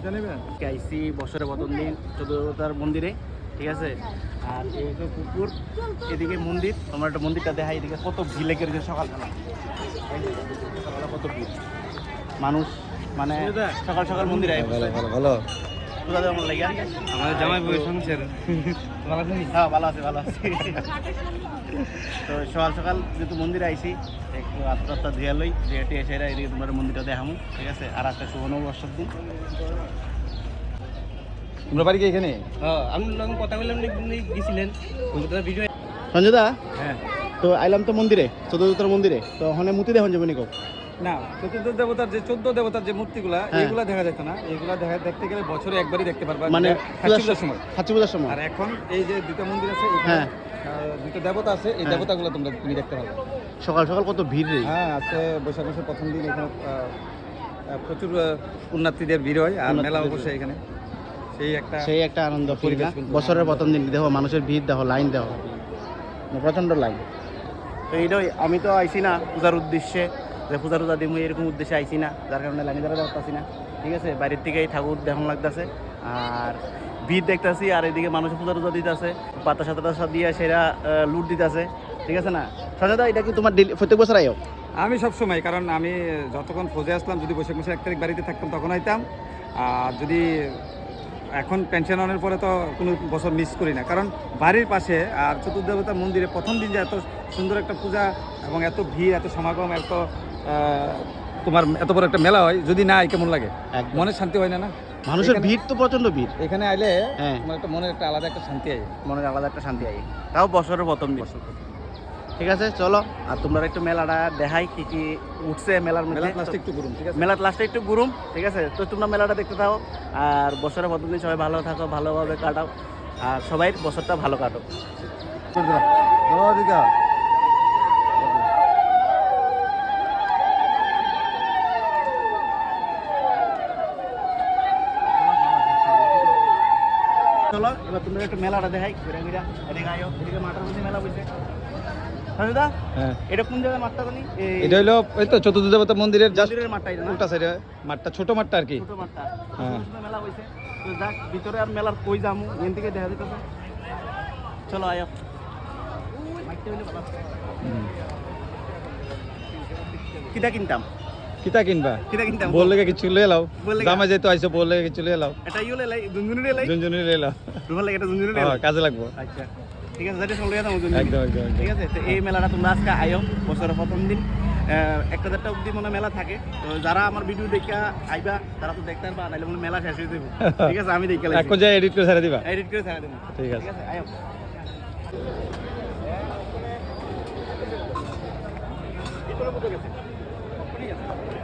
এটা নেবেন? আইসি বছরে বদল দিন চোদ্দতার মন্দিরে ঠিক আছে? আর এই যে পুকুর এদিকে মন্দির তোমার একটা মন্দিরটা দেখাই এদিকে কত ভিড় লেগে রয়েছে সকালবেলা। সকালবেলা কত ভিড়। মানুষ মানে সকাল সকাল মন্দিরে ভালো ভালো। লাগে জামাই বই সংসার ভালো আছেন হ্যাঁ ভালো আছে ভালো আছে। তো সকাল সকাল যেহেতু মন্দিরে আইছি একটু ধুয়ে লই এসে এদিকে তোমার মন্দিরটা দেখামু ঠিক আছে? আর একটা শুভ নববর্ষের দিন। তোমরা বাড়ি এখানে? হ্যাঁ আমি কথা বললাম গেছিলেন। ভিডিও সঞ্জয় দা হ্যাঁ। তো আইলাম তো মন্দিরে চোদ্দতার মন্দিরে তো ওখানে মুতি দেখুন যাবেন কো না চতুর্থ দেবতার যে চোদ্দ দেবতার যে মূর্তিগুলা হ্যাঁ। এইগুলা দেখা যেত না। এইগুলা দেখা দেখতে গেলে বছরে একবারই দেখতে পারবা। মানে সময় খাচ্ছি পূজার সময়। আর এখন এই যে দুটো মন্দির আছে হ্যাঁ। দুটো দেবতা আছে এই হ্যাঁ। দেবতাগুলো তোমরা তুমি দেখতে পারবে। সকাল সকাল কত ভিড় রে। হ্যাঁ আজকে বৈশাখ মাসের প্রথম দিন এখানে প্রচুর পুণ্যার্থীদের ভিড় হয় আর মেলা অবশ্যই এখানে। সেই একটা সেই একটা আনন্দ পরিবেশ বছরের। প্রথম দিন দেখো মানুষের ভিড় দেখো লাইন দেখো। প্রচণ্ড লাইন। তো এইটাই আমি তো আইছি না পূজার উদ্দেশ্যে। যে পূজা টুজা দিমু এরকম উদ্দেশ্যে আইছি না, যার কারণে লাইনে দাঁড়া দেখতেছি না। ঠিক আছে? বাইরের থেকে এই ঠাকুর দেখান লাগতেছে। আর ভিড় দেখতেছি, আর এদিকে মানুষ পূজা টুজা দিতেছে। পাতা সাতা টাতা দিয়ে সেরা লুট দিতেছে। ঠিক আছে না? সঞ্জয় এটা কি তোমার প্রত্যেক বছর আয়ো? আমি সবসময়, কারণ আমি যতক্ষণ ফৌজে আসলাম, যদি বৈশাখ মাসের এক তারিখ বাড়িতে থাকতাম, তখন আইতাম। আর যদি এখন পেনশন আনার পরে তো কোনো বছর মিস করি না। কারণ বাড়ির পাশে আর চতুর্দেবতার মন্দিরে প্রথম দিন যে এত সুন্দর একটা পূজা এবং এত ভিড়, এত সমাগম, এত তোমার এত বড় একটা মেলা হয় যদি না কেমন লাগে? মনে শান্তি হয় না না? মানুষের ভিড় তো প্রচণ্ড ভিড়। এখানে আইলে হ্যাঁ। তোমার একটা মনের একটা আলাদা একটা শান্তি আয় মনের আলাদা একটা শান্তি আই তাও বছরের প্রথম দিন। ঠিক আছে চলো। আর তোমরা একটু মেলাটা দেখাই কি কি উঠছে মেলার মেলা মধ্যে প্লাস্টিক একটু করুন ঠিক আছে? মেলার লাস্টে একটু গুরুম ঠিক আছে? তো তোমরা মেলাটা দেখতে থাকো। আর বছরের প্রথম দিন সবাই ভালো থাকো ভালোভাবে কাটাও। আর সবাই বছরটা ভালো কাটো। চলো এবার তোমরা একটু মেলাটা দেখাই ঘুরে ঘুরে এদিকে আয়ো এদিকে মাঠের মধ্যে মেলা বসে এটা কোন জায়গায় মাঠটা জানি এটা হলো এই তো চতুর্থ দেবতা মন্দিরের জাস্ট মাঠটা উল্টা সাইডে মাঠটা ছোট মাঠটা আর কি। ছোট মাঠটা হ্যাঁ। মেলা হইছে তো যাক ভিতরে আর মেলার কই যামু এখান থেকে দেখা দিতেছে চলো আয়ো কিটা কিনতাম? কিতা কিনবা? কিটা কিনতাম বললে কিছু লয়ে লাও দামে যেহেতু আইসো বললে কিছু লয়ে লাও এটা ইউলে লাই জুনজুনি লে লাই জুনজুনি লয়ে লাও তোমার লাগে এটা জুনজুনি লে হ্যাঁ, কাজে লাগবো। আচ্ছা। ঠিক আছে যেটা সঙ্গে যাব জুনজুনি। একদম একদম ঠিক আছে তো এই মেলাটা তোমরা আজকে আয়ো বছরের প্রথম দিন। একটা দেড়টা অব্দি মনে মেলা থাকে। তো যারা আমার ভিডিও দেখে আইবা তারা তো দেখতে পারবা নাহলে মনে মেলা শেষ হয়ে যাবে ঠিক আছে আমি দেখে এক যায় এডিট করে ছেড়ে দিবা? এডিট করে ছাড়া দেবো। ঠিক আছে। ঠিক আছে আয়ো। গেছে। Yeah.